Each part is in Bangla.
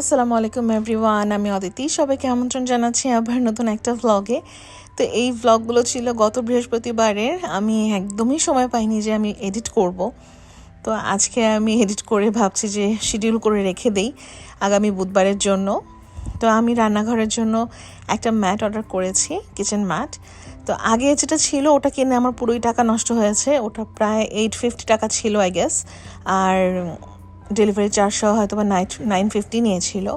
আসসালামু আলাইকুম এভরিওয়ান আমি অদিতি। সবাইকে আমন্ত্রণ জানাচ্ছি আবার নতুন একটা ভ্লগে তো এই ভ্লগগুলো ছিল গত বৃহস্পতিবারের। আমি একদমই সময় পাইনি যে আমি এডিট করব। তো আজকে আমি এডিট করে ভাবছি যে শিডিউল করে রেখে দেই আগামী বুধবারের জন্য। তো আমি রান্নাঘরের জন্য একটা ম্যাট অর্ডার করেছি কিচেন ম্যাট তো আগে যেটা ছিল ওটা কিনে আমার পুরোই টাকা নষ্ট হয়েছে। ওটা প্রায় এইট ফিফটি টাকা ছিল আই গেস আর ডেলিভারি চারশো হয়তো বা নাইট নাইন ফিফটি নিয়েছিল।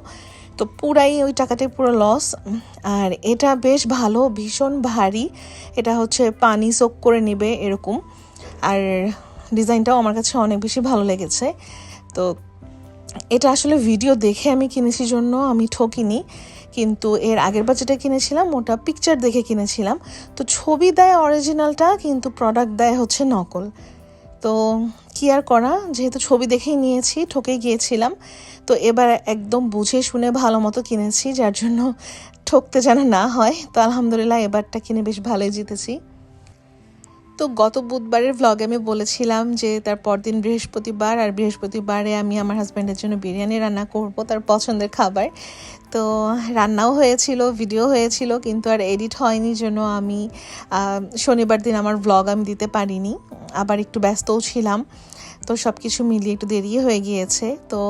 তো পুরাই ওই টাকাটাই পুরো লস আর এটা বেশ ভালো, ভীষণ ভারী। এটা হচ্ছে পানি সোক করে নেবে এরকম। আর ডিজাইনটাও আমার কাছে অনেক বেশি ভালো লেগেছে। তো এটা আসলে ভিডিও দেখে আমি কিনেছি জন্য আমি ঠকিনি। কিন্তু এর আগের বার যেটা কিনেছিলাম, ওটা পিকচার দেখে কিনেছিলাম। তো ছবি দেয় অরিজিনালটা কিন্তু প্রোডাক্ট দেয় হচ্ছে নকল। তো কি আর করা? যেহেতু ছবি দেখেই নিয়েছি ঠকে গিয়েছিলাম। তো এবার একদম বুঝে শুনে ভালো মতো কিনেছি, যার জন্য ঠকতে যেন না হয়। তো আলহামদুলিল্লাহ এবারটা কিনে বেশ ভালোই জিতেছি। তো গত বুধবারের ভ্লগে আমি বলেছিলাম যে, তার পরদিন বৃহস্পতিবার, আর বৃহস্পতিবারে আমি আমার হাজব্যান্ডের জন্য বিরিয়ানি রান্না করব, তার পছন্দের খাবার। তো রান্নাও হয়েছিল ভিডিও হয়েছিল, কিন্তু আর এডিট হয়নি জন্য আমি শনিবার দিন আমার ভ্লগ আমি দিতে পারিনি। আবার একটু ব্যস্তও ছিলাম। তো সব কিছু মিলিয়ে একটু দেরি হয়ে গিয়েছে। তো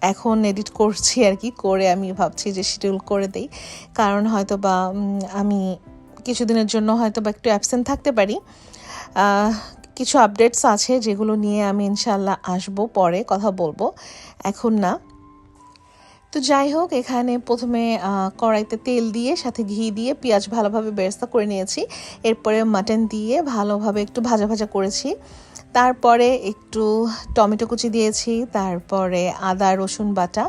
এখন এডিট করছি আর কি করে আমি ভাবছি যে শিডিউল করে দেই। কারণ হয়তো বা আমি কিছুদিনের জন্য হয়তো বা একটু অ্যাবসেন্ট থাকতে পারি। কিছু আপডেটস আছে যেগুলো নিয়ে আমি ইনশাল্লাহ আসব, পরে কথা বলব। এখন না তো যাই হোক, এখানে প্রথমে কড়াইতে তেল দিয়ে, সাথে ঘি দিয়ে পেঁয়াজ ভালোভাবে বেরেস্তা করে নিয়েছি। এরপরে মাটন দিয়ে ভালোভাবে একটু ভাজা ভাজা করেছি। তারপরে একটু টমেটো কুচি দিয়েছি, তারপরে আদা, রসুন বাটা,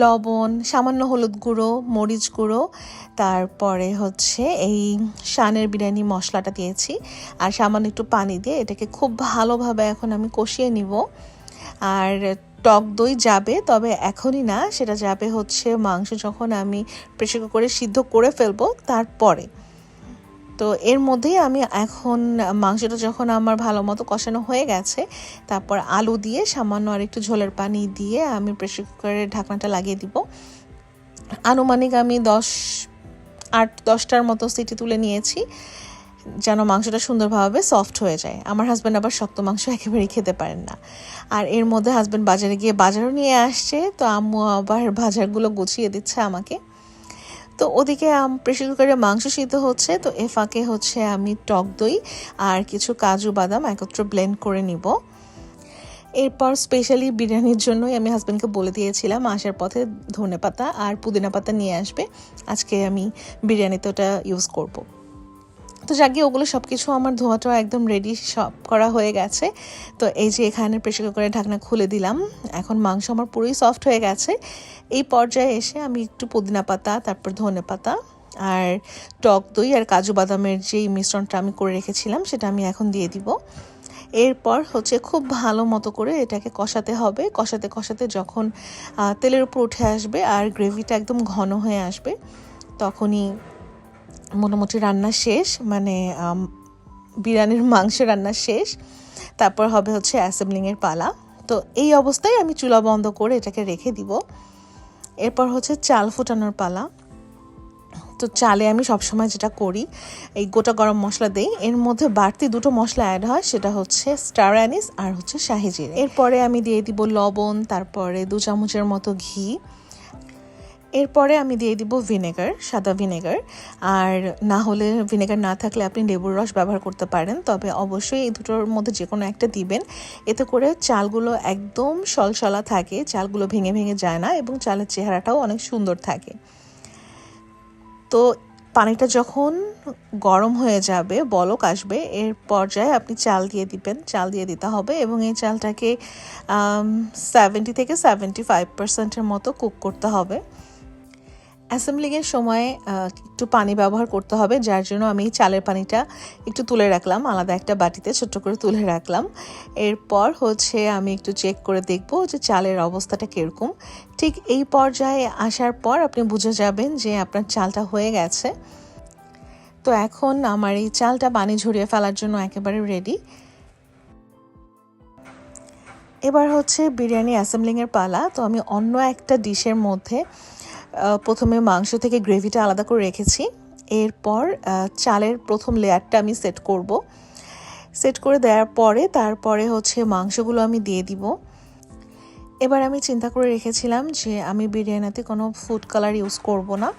লবণ, সামান্য হলুদ গুঁড়ো, মরিচ গুঁড়ো, তারপরে হচ্ছে এই শানের বিরিয়ানি মশলাটা দিয়েছি। আর সামান্য একটু পানি দিয়ে এটাকে খুব ভালোভাবে এখন আমি কষিয়ে নিব। আর টক দই যাবে, তবে এখনই না, সেটা যাবে হচ্ছে মাংস যখন আমি প্রেশার কুকারে সিদ্ধ করে ফেলব তারপরে। তো এর মধ্যেই আমি এখন মাংসটা যখন আমার ভালো মতো কষানো হয়ে গেছে, তারপর আলু দিয়ে সামান্য আর একটু ঝোলের পানি দিয়ে আমি প্রেশার কুকারের ঢাকনাটা লাগিয়ে দিব। আনুমানিক আমি দশ, আট, দশটার মতো সিটি তুলে নিয়েছি। যেন মাংসটা সুন্দরভাবে সফট হয়ে যায়। আমার হাজব্যান্ড আবার শক্ত মাংস একেবারেই খেতে পারেন না। আর এর মধ্যে হাজব্যান্ড বাজারে গিয়ে বাজারও নিয়ে আসছে, তো আম্মু আবার বাজারগুলো গুছিয়ে দিচ্ছে আমাকে। তো ওদিকে প্রেশার কুকারে মাংস সিদ্ধ হচ্ছে, তো এ ফাঁকে হচ্ছে আমি টক দই আর কিছু কাজু বাদাম একত্র ব্লেন্ড করে নিব। এরপর স্পেশালি বিরিয়ানির জন্যই আমি হাজব্যান্ডকে বলে দিয়েছিলাম, আসার পথে ধনে পাতা আর পুদিনা পাতা নিয়ে আসবে। আজকে আমি বিরিয়ানিতে ওটা ইউজ করব। তো যাকে ওগুলো সব কিছু আমার ধোয়াটা একদম রেডি সব করা হয়ে গেছে। তো এই যে এখানে প্রেশার কুকারের ঢাকনা খুলে দিলাম। এখন মাংস আমার পুরোই সফট হয়ে গেছে। এই পর্যায়ে এসে আমি একটু পুদিনা পাতা, তারপর ধনে পাতা আর টক দই আর কাজু বাদামের যেই মিশ্রণটা আমি করে রেখেছিলাম সেটা আমি এখন দিয়ে দিব। এরপর হচ্ছে খুব ভালো মতো করে এটাকে কষাতে হবে। কষাতে কষাতে যখন তেলের উপর উঠে আসবে আর গ্রেভিটা একদম ঘন হয়ে আসবে, তখনই মোটামুটি রান্না শেষ মানে বিরিয়ানির মাংস রান্না শেষ। তারপর হবে হচ্ছে অ্যাসেম্বলিংয়ের পালা। তো এই অবস্থায় আমি চুলা বন্ধ করে এটাকে রেখে দিব। এরপর হচ্ছে চাল ফুটানোর পালা। তো চালে আমি সবসময় যেটা করি, এই গোটা গরম মশলা দেই। এর মধ্যে বাড়তি দুটো মশলা অ্যাড হয়, সেটা হচ্ছে স্টার অ্যানিস আর হচ্ছে শাহিজির এরপরে আমি দিয়ে দিব লবণ, তারপরে দু চামচের মতো ঘি। এরপরে আমি দিয়ে দিব ভিনেগার, সাদা ভিনেগার। আর না হলে ভিনেগার না থাকলে আপনি লেবুর রস ব্যবহার করতে পারেন। তবে অবশ্যই এই দুটোর মধ্যে যে কোনো একটা দিবেন। এতে করে চালগুলো একদম সলসলা থাকে, চালগুলো ভেঙে ভেঙে যায় না এবং চালের চেহারাটাও অনেক সুন্দর থাকে। তো পানিটা যখন গরম হয়ে যাবে, বলক আসবে, এর পর্যায়ে আপনি চাল দিয়ে দিবেন। চাল দিয়ে দিতে হবে এবং এই চালটাকে সেভেন্টি থেকে সেভেন্টি ফাইভ পার্সেন্টের মতো কুক করতে হবে। অ্যাসেম্বলিংয়ের সময় একটু পানি ব্যবহার করতে হবে, যার জন্য আমি চালের পানিটা একটু তুলে রাখলাম, আলাদা একটা বাটিতে ছোট্ট করে তুলে রাখলাম। এরপর হচ্ছে আমি একটু চেক করে দেখব যে চালের অবস্থাটা কীরকম। ঠিক এই পর্যায়ে আসার পর আপনি বুঝে যাবেন যে আপনার চালটা হয়ে গেছে। তো এখন আমার এই চালটা পানি ঝরিয়ে ফেলার জন্য একেবারে রেডি এবার হচ্ছে বিরিয়ানি অ্যাসেম্বলিংয়ের পালা। তো আমি অন্য একটা ডিশের মধ্যে প্রথমে মাংস থেকে গ্রেভিটা আলাদা করে রেখেছি। এরপর চালের প্রথম লেয়ারটা আমি সেট করব। সেট করে দেওয়ার পরে, তারপরে হচ্ছে মাংসগুলো আমি দিয়ে দিব। এবার আমি চিন্তা করে রেখেছিলাম যে আমি বিরিয়ানিতে কোনো ফুড কালার ইউজ করব না।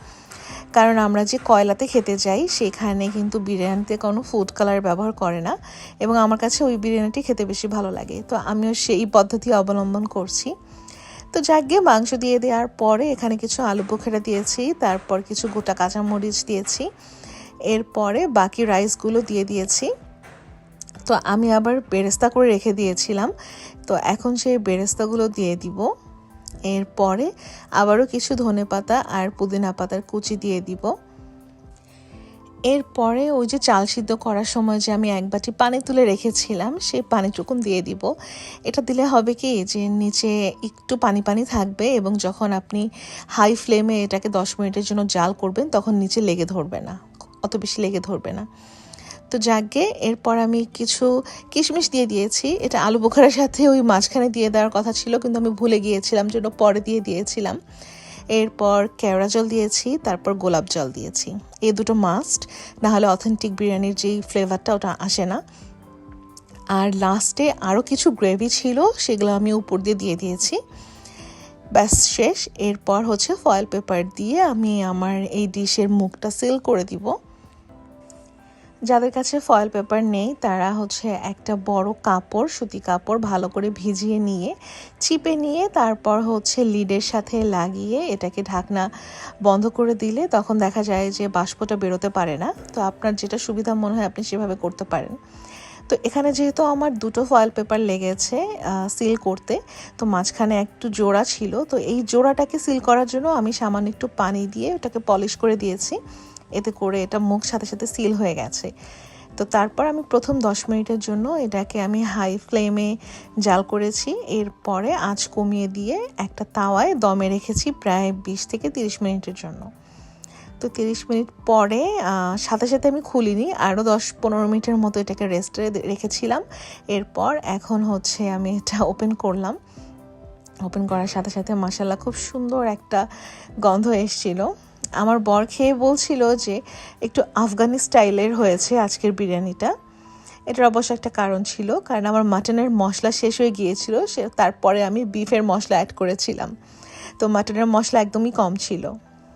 কারণ আমরা যে কয়লাতে খেতে যাই, সেখানে কিন্তু বিরিয়ানিতে কোনো ফুড কালার ব্যবহার করে না। এবং আমার কাছে ওই বিরিয়ানিটি খেতে বেশি ভালো লাগে। তো আমিও সেই পদ্ধতি অবলম্বন করছি। তো যাক মাংস দিয়ে দেওয়ার পরে এখানে কিছু আলু পোখেরা দিয়েছি, তারপর কিছু গোটা কাঁচামরিচ দিয়েছি, এরপরে বাকি রাইসগুলো দিয়ে দিয়েছি। তো আমি আবার বেরেস্তা করে রেখে দিয়েছিলাম, তো এখন সেই বেরেস্তাগুলো দিয়ে দিব। এরপরে আবারও কিছু ধনে পাতা আর পুদিনা পাতার কুচি দিয়ে দিব। এরপরে ওই যে চাল সিদ্ধ করার সময় যে আমি এক বাটি পানি তুলে রেখেছিলাম, সেই পানিটুকুন দিয়ে দিব। এটা দিলে হবে কি যে নিচে একটু পানি পানি থাকবে এবং যখন আপনি হাই ফ্লেমে এটাকে দশ মিনিটের জন্য জাল করবেন, তখন নিচে লেগে ধরবে না, অত বেশি লেগে ধরবে না। তো যাকে এরপর আমি কিছু কিশমিশ দিয়ে দিয়েছি, এটা আলু বোখারের সাথে ওই মাঝখানে দিয়ে দেওয়ার কথা ছিল, কিন্তু আমি ভুলে গিয়েছিলাম জন্য পরে দিয়ে দিয়েছিলাম। এরপর কেওড়া জল দিয়েছি, তারপর গোলাপ জল দিয়েছি। এই দুটো মাস্ট নাহলে অথেন্টিক বিরিয়ানির যেই ফ্লেভারটা ওটা আসে না। আর লাস্টে আরও কিছু গ্রেভি ছিল, সেগুলো আমি উপর দিয়ে দিয়ে দিয়েছি। ব্যাস, শেষ। এরপর হচ্ছে ফয়েল পেপার দিয়ে আমি আমার এই ডিশের মুখটা সিল করে দিব। যাদের কাছে ফয়েল পেপার নেই, তারা হচ্ছে একটা বড় কাপড়, সুতি কাপড় ভালো করে ভিজিয়ে নিয়ে, চিপে নিয়ে তারপর হচ্ছে লিডের সাথে লাগিয়ে এটাকে ঢাকনা বন্ধ করে দিলে তখন দেখা যায় যে বাষ্পটা বেরোতে পারে না। তো আপনার যেটা সুবিধা মনে হয় আপনি সেভাবে করতে পারেন। তো এখানে যেহেতু আমার দুটো ফয়েল পেপার লেগেছে সিল করতে, তো মাঝখানে একটু জোড়া ছিল, তো এই জোড়াটাকে সিল করার জন্য আমি সামান্য একটু পানি দিয়ে ওটাকে পলিশ করে দিয়েছি। এতে করে এটা মুখ সাথে সাথে সিল হয়ে গেছে। তো তারপর আমি প্রথম দশ মিনিটের জন্য এটাকে আমি হাই ফ্লেমে জাল করেছি। এরপরে আঁচ কমিয়ে দিয়ে একটা তাওয়ায় দমে রেখেছি প্রায় বিশ থেকে তিরিশ মিনিটের জন্য। তো তিরিশ মিনিট পরে সাথে সাথে আমি খুলিনি আরও দশ পনেরো মিনিটের মতো এটাকে রেস্টে রেখেছিলাম। এরপর এখন হচ্ছে আমি এটা ওপেন করলাম। ওপেন করার সাথে সাথে মাসাল্লা খুব সুন্দর একটা গন্ধ এসছিল। আমার বর খেয়ে বলছিল যে একটু আফগানি স্টাইলের হয়েছে আজকের বিরিয়ানিটা। এটার অবশ্য একটা কারণ ছিল, কারণ আমার মাটনের মশলা শেষ হয়ে গিয়েছিল, সে তারপরে আমি বিফের মশলা অ্যাড করেছিলাম। তো মাটনের মশলা একদমই কম ছিল।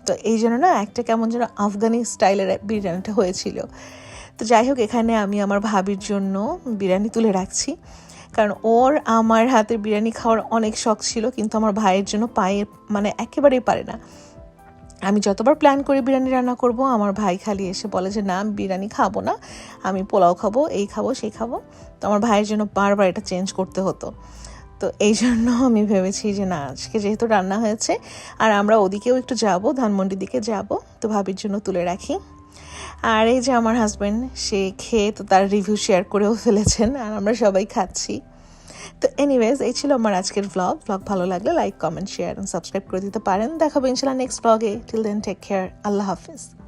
তো এই জন্য না একটা কেমন যেন আফগানি স্টাইলের বিরিয়ানিটা হয়েছিল। তো যাই হোক, এখানে আমি আমার ভাবির জন্য বিরিয়ানি তুলে রাখছি। কারণ ওর আমার হাতের বিরিয়ানি খাওয়ার অনেক শখ ছিল, কিন্তু আমার ভাইয়ের জন্য পায়ে মানে একেবারেই পারে না। আমি যতবার প্ল্যান করি বিরিয়ানি রান্না করব, আমার ভাই খালি এসে বলে যে, না, বিরিয়ানি খাব না। আমি পোলাও খাব, এই খাব, সেই খাব। তো আমার ভাইয়ের জন্য বারবার এটা চেঞ্জ করতে হতো। তো এই জন্য আমি ভেবেছি যে, না, আজকে যেহেতু রান্না হয়েছে, আর আমরা ওদিকেও একটু যাব, ধানমন্ডির দিকে যাব। তো ভাবির জন্য তুলে রাখি। আর এই যে, আমার হাজব্যান্ড সে খেয়ে তো তার রিভিউ শেয়ার করেও ফেলেছেন, আর আমরা সবাই খাচ্ছি। তো এনিওয়েজ এই ছিল আমার আজকের ব্লগ ব্লগ ভালো লাগলে লাইক কমেন্ট শেয়ার সাবস্ক্রাইব করে দিতে পারেন। দেখাবো ইনশাল্লাহ নেক্সট ব্লগে টিল দেন টেক কেয়ার আল্লাহ হাফিজ।